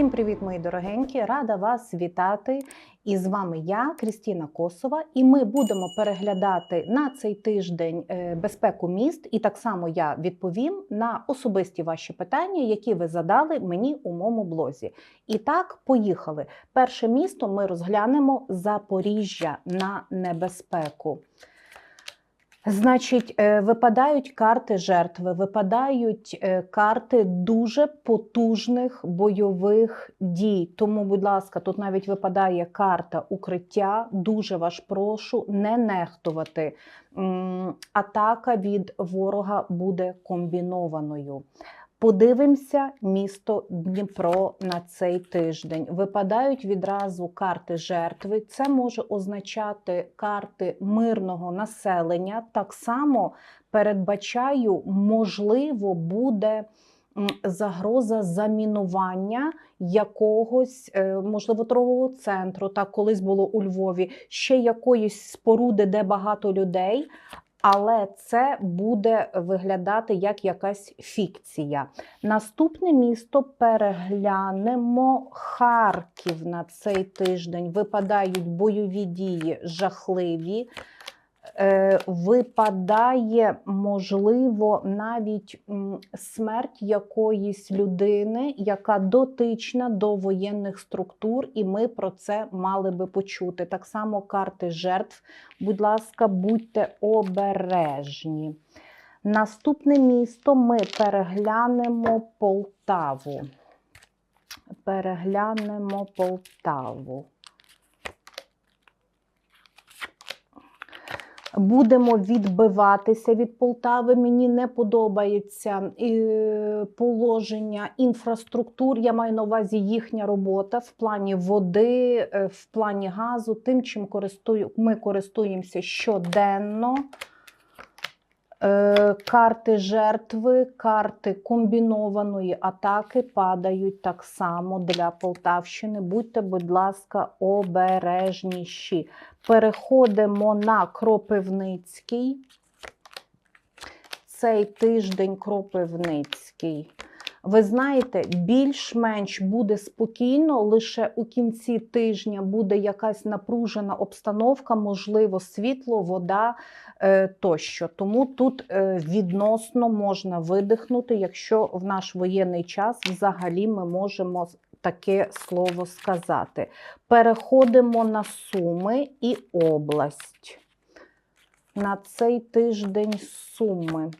Всім привіт, мої дорогенькі! Рада вас вітати. І з вами я, Крістіна Косова, і ми будемо переглядати на цей тиждень е, безпеку міст. І так само я відповім на особисті ваші питання, які ви задали мені у моєму блозі. І так, поїхали. Перше місто ми розглянемо Запоріжжя на небезпеку. Значить, е, випадають карти жертви, випадають е, карти дуже потужних бойових дій. Тому, будь ласка, тут навіть випадає карта укриття. Дуже вас прошу не нехтувати. Атака від ворога буде комбінованою. Подивимося місто Дніпро на цей тиждень. Випадають відразу карти жертви. Це може означати карти мирного населення. Так само передбачаю, можливо, буде загроза замінування якогось, е, можливо, торгового центру. Так колись було у Львові, ще якоїсь споруди, де багато людей. Але це буде виглядати як якась фікція. Наступне місто переглянемо Харків на цей тиждень. Випадають бойові дії жахливі. Е, Випадає, можливо, навіть смерть якоїсь людини, яка дотична до воєнних структур, і ми про це мали би почути. Так само карти жертв. Будь ласка, будьте обережні. Наступне місто ми переглянемо Полтаву. Переглянемо Полтаву. Будемо відбиватися від Полтави. Мені не подобається е, положення інфраструктур. Я маю на увазі їхня робота в плані води, е, в плані газу, тим, чим ми користуємося щоденно. Е, Карти жертви, карти комбінованої атаки падають так само для Полтавщини. Будьте, будь ласка, обережніші. Переходимо на Кропивницький. Цей тиждень Кропивницький. Ви знаєте, більш-менш буде спокійно, лише у кінці тижня буде якась напружена обстановка, можливо, світло, вода е, тощо. Тому тут е, відносно можна видихнути, якщо в наш воєнний час взагалі ми можемо таке слово сказати. Переходимо на Суми і область. На цей тиждень Суми.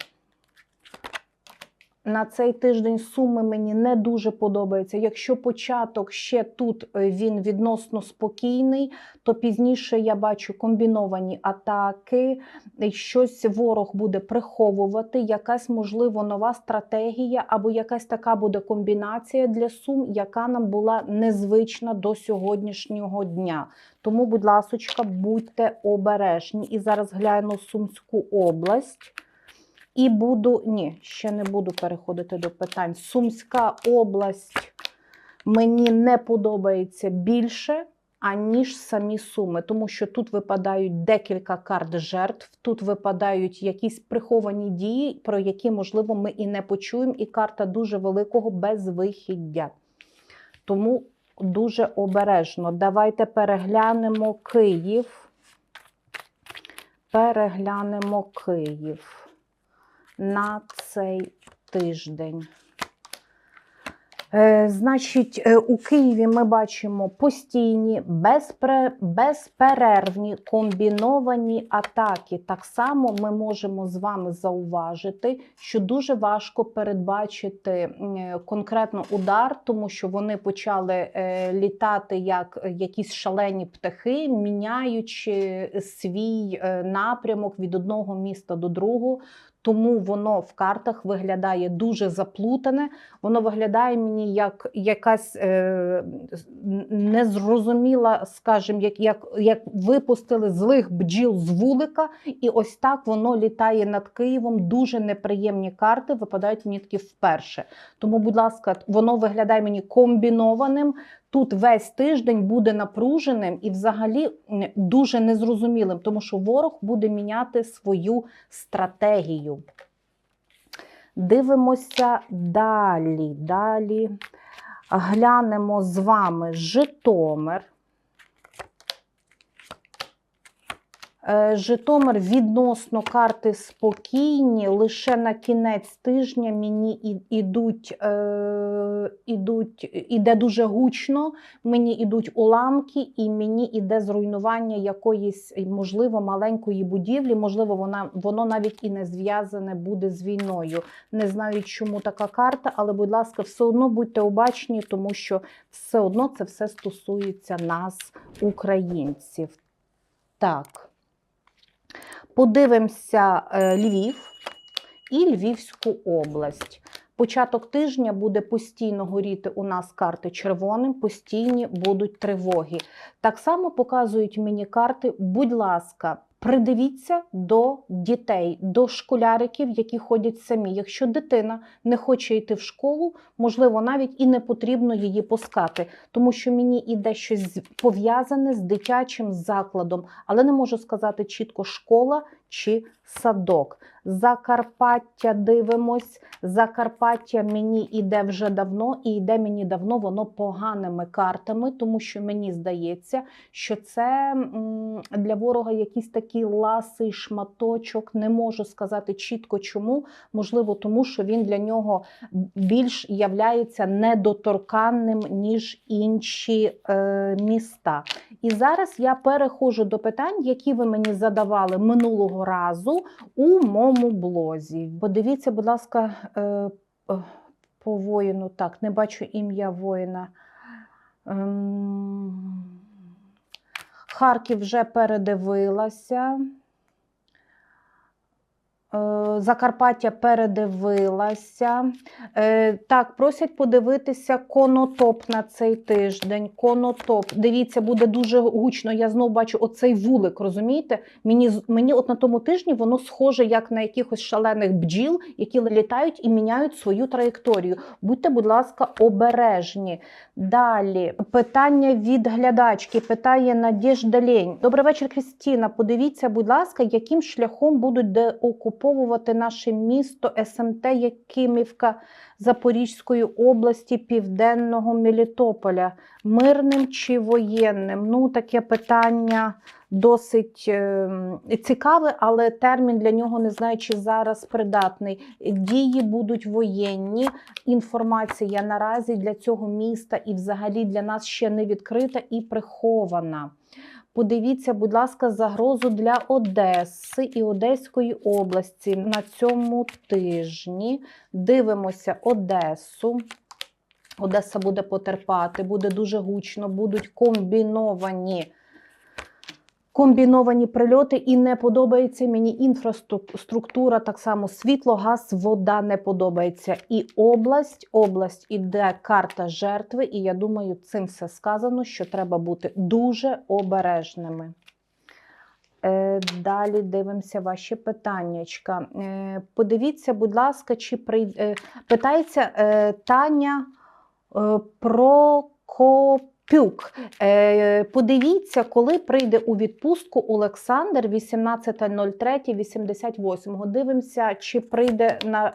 На цей тиждень суми мені не дуже подобається. Якщо початок ще тут е, він відносно спокійний, то пізніше я бачу комбіновані атаки, щось ворог буде приховувати, якась, можливо, нова стратегія, або якась така буде комбінація для сум, яка нам була незвична до сьогоднішнього дня. Тому, будь ласочка, будьте обережні. І зараз гляну Сумську область. І буду, ні, ще не буду переходити до питань. Сумська область мені не подобається більше, аніж самі суми, тому що тут випадають декілька карт жертв, тут випадають якісь приховані дії, про які, можливо, ми і не почуємо, і карта дуже великого безвихіддя. Тому дуже обережно. Давайте переглянемо Київ. Переглянемо Київ на цей тиждень. Е, Значить, е, у Києві ми бачимо постійні, безперервні комбіновані атаки. Так само ми можемо з вами зауважити, що дуже важко передбачити е, конкретно удар, тому що вони почали літати як якісь шалені птахи, міняючи свій напрямок від одного міста до другого. Тому воно в картах виглядає дуже заплутане. Воно виглядає мені як якась е, незрозуміла, скажімо, як, як, як випустили злих бджіл з вулика, і ось так воно літає над Києвом. Дуже неприємні карти випадають мені такі вперше. Тому, будь ласка, воно виглядає мені комбінованим. Тут весь тиждень буде напруженим і взагалі дуже незрозумілим, тому що ворог буде міняти свою стратегію. Дивимося далі. Далі. Глянемо з вами Житомир. Е, Житомир відносно карти спокійні, лише на кінець тижня мені ідуть, е, ідуть, іде дуже гучно, мені ідуть уламки, і мені іде зруйнування якоїсь, можливо, маленької будівлі. Можливо, вона, воно навіть і не зв'язане буде з війною. Не знаю, чому така карта, але, будь ласка, все одно будьте обачні, тому що все одно це все стосується нас, українців. Так. Подивимося е, Львів і Львівську область. Початок тижня буде постійно горіти у нас карти червоним, постійні будуть тривоги. Так само показують мені карти, будь ласка, придивіться до дітей, до школяриків, які ходять самі. Якщо дитина не хоче йти в школу, можливо, навіть і не потрібно її пускати, тому що мені іде щось пов'язане з дитячим закладом, але не можу сказати чітко школа чи садок. Закарпаття дивимось. Закарпаття мені іде вже давно, і йде мені давно воно поганими картами, тому що мені здається, що це для ворога якийсь такий ласий шматочок. Не можу сказати чітко чому. Можливо, тому що він для нього більш являється недоторканним, ніж інші е, міста. І зараз я переходжу до питань, які ви мені задавали минулого разу у моєму блозі. Подивіться, будь ласка, е, е, по воїну. Так, не бачу ім'я воїна. Ем, Харків вже передивилася. Е, Закарпаття передивилася. Е, Так, просять подивитися конотоп на цей тиждень. Конотоп. Дивіться, буде дуже гучно. Я знову бачу оцей вулик, розумієте? Мені, мені от на тому тижні воно схоже як на якихось шалених бджіл, які літають і міняють свою траєкторію. Будьте, будь ласка, обережні. Далі питання від глядачки. Питає Надєжда Лень. Добрий вечір, Крістіна. Подивіться, будь ласка, яким шляхом будуть деокуповувати наше місто СМТ Якимівка Запорізької області, Південного Мелітополя. Мирним чи воєнним? Ну, таке питання досить е, цікаве, але термін для нього не знаю, чи зараз придатний. Дії будуть воєнні. Інформація наразі для цього міста і взагалі для нас ще не відкрита і прихована. Подивіться, будь ласка, загрозу для Одеси і Одеської області на цьому тижні. Дивимося Одесу. Одеса буде потерпати, буде дуже гучно, будуть комбіновані. Комбіновані прильоти і не подобається мені інфраструктура, так само світло, газ, вода не подобається. І область, область іде карта жертви, і я думаю, цим все сказано, що треба бути дуже обережними. Е, Далі дивимося ваші питаннячка. Е, Подивіться, будь ласка, чи прийде. Питається е, Таня е, Прокопюк. Е, Подивіться, коли прийде у відпустку Олександр 18.03.88. Дивимося, чи прийде на,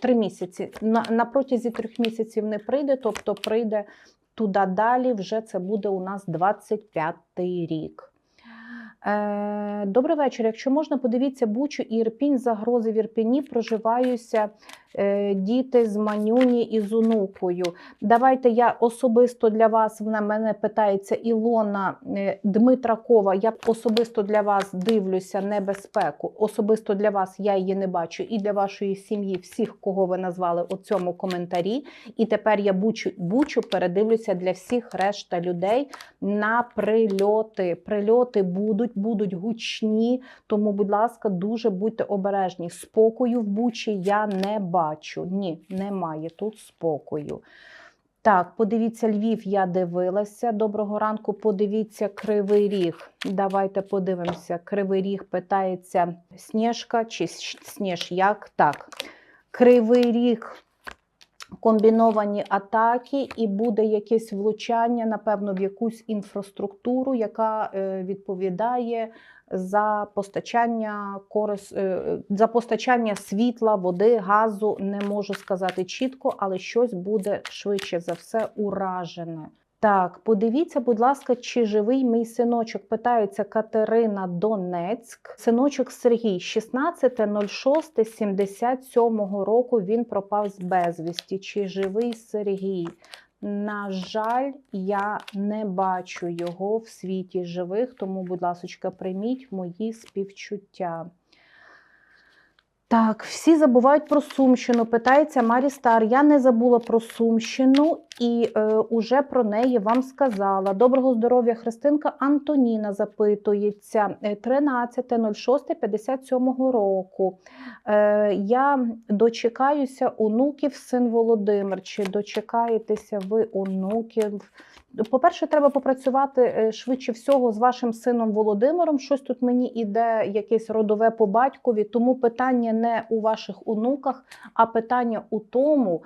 три місяці. На, на протязі трьох місяців не прийде, тобто прийде туди далі. Вже це буде у нас 25-й рік. Е, Добрий вечір. Якщо можна, подивіться Бучу і Ірпінь, загрози в Ірпіні проживаюся діти з Манюні і з онукою. Давайте я особисто для вас, вона мене питається Ілона е, Дмитракова. Я особисто для вас дивлюся небезпеку. Особисто для вас я її не бачу. І для вашої сім'ї, всіх, кого ви назвали у цьому коментарі. І тепер я бучу, бучу передивлюся для всіх решта людей на прильоти. Прильоти будуть, будуть гучні. Тому, будь ласка, дуже будьте обережні. Спокою в Бучі я не бачу. Ні, немає тут спокою. Так, подивіться, Львів, я дивилася. Доброго ранку, подивіться Кривий Ріг. Давайте подивимося. Кривий Ріг питається Сніжка чи Сніж як? Так. Кривий Ріг комбіновані атаки, і буде якесь влучання, напевно, в якусь інфраструктуру, яка е, відповідає за постачання корис... е, за постачання світла, води, газу. Не можу сказати чітко, але щось буде швидше за все уражене. Так, подивіться, будь ласка, чи живий мій синочок? Питається Катерина Донецьк. Синочок Сергій, 16.06.77 року він пропав з безвісті. Чи живий Сергій? На жаль, я не бачу його в світі живих, тому, будь ласка, прийміть мої співчуття. Так, всі забувають про Сумщину. Питається Марі Стар. Я не забула про Сумщину і е, уже про неї вам сказала. Доброго здоров'я, Христинка Антоніна запитується Е, 13.06.57 року. Е, я дочекаюся онуків син Володимир. Чи дочекаєтеся ви онуків? По-перше, треба попрацювати е, швидше всього з вашим сином Володимиром. Щось тут мені іде якесь родове по батькові, тому питання не у ваших онуках, а питання у тому,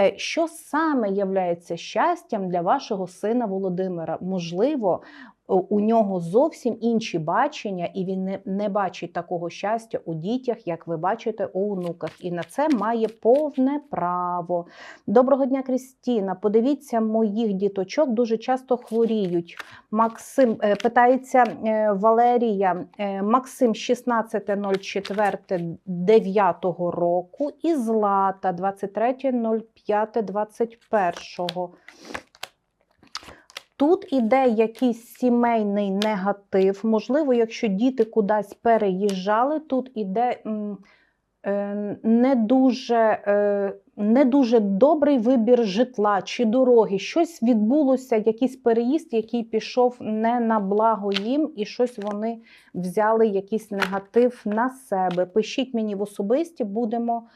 е, що саме являється щастям для вашого сина Володимира. Можливо, у- нього зовсім інші бачення, і він не, не бачить такого щастя у дітях, як ви бачите у онуках. І на це має повне право. Доброго дня, Крістіна. Подивіться, моїх діточок дуже часто хворіють. Максим е, питається е, Валерія е, Максим 16.04.9 року і Злата 23.05.21. Тут іде якийсь сімейний негатив. Можливо, якщо діти кудись переїжджали, тут іде е, не дуже, е, не дуже добрий вибір житла чи дороги. Щось відбулося, якийсь переїзд, який пішов не на благо їм, і щось вони взяли якийсь негатив на себе. Пишіть мені в особисті, будемо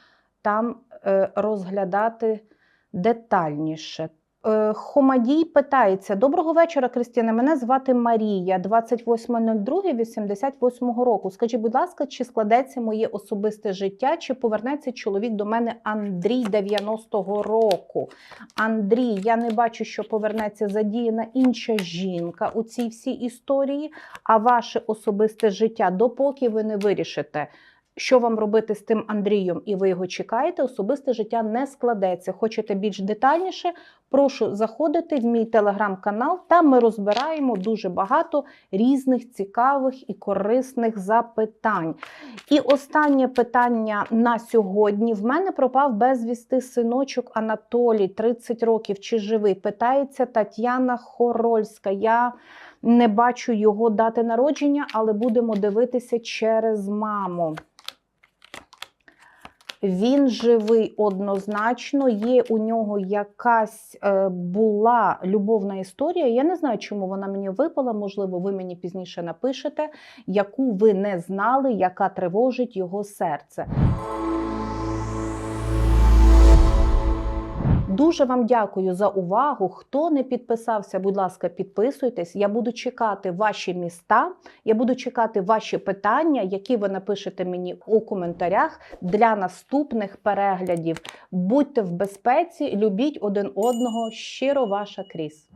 там е, розглядати детальніше. Е, Хомадій питається: Доброго вечора, Кристина. Мене звати Марія, 28.02.88 року. Скажіть, будь ласка, чи складеться моє особисте життя, чи повернеться чоловік до мене Андрій 90-го року? Андрій, я не бачу, що повернеться задіяна інша жінка у цій всій історії. А ваше особисте життя, допоки ви не вирішите. Що вам робити з тим Андрієм, і ви його чекаєте, особисте життя не складеться. Хочете більш детальніше? Прошу заходити в мій телеграм-канал. Там ми розбираємо дуже багато різних цікавих і корисних запитань. І останнє питання на сьогодні: в мене пропав безвісти синочок Анатолій, 30 років. Чи живий? Питається Тетяна Хорольська. Я не бачу його дати народження, але будемо дивитися через маму. Він живий однозначно, є у нього якась е, була любовна історія. Я не знаю, чому вона мені випала. Можливо, ви мені пізніше напишете, яку ви не знали, яка тривожить його серце. Дуже вам дякую за увагу. Хто не підписався, будь ласка, підписуйтесь. Я буду чекати ваші міста, я буду чекати ваші питання, які ви напишете мені у коментарях для наступних переглядів. Будьте в безпеці, любіть один одного. Щиро ваша Кріс.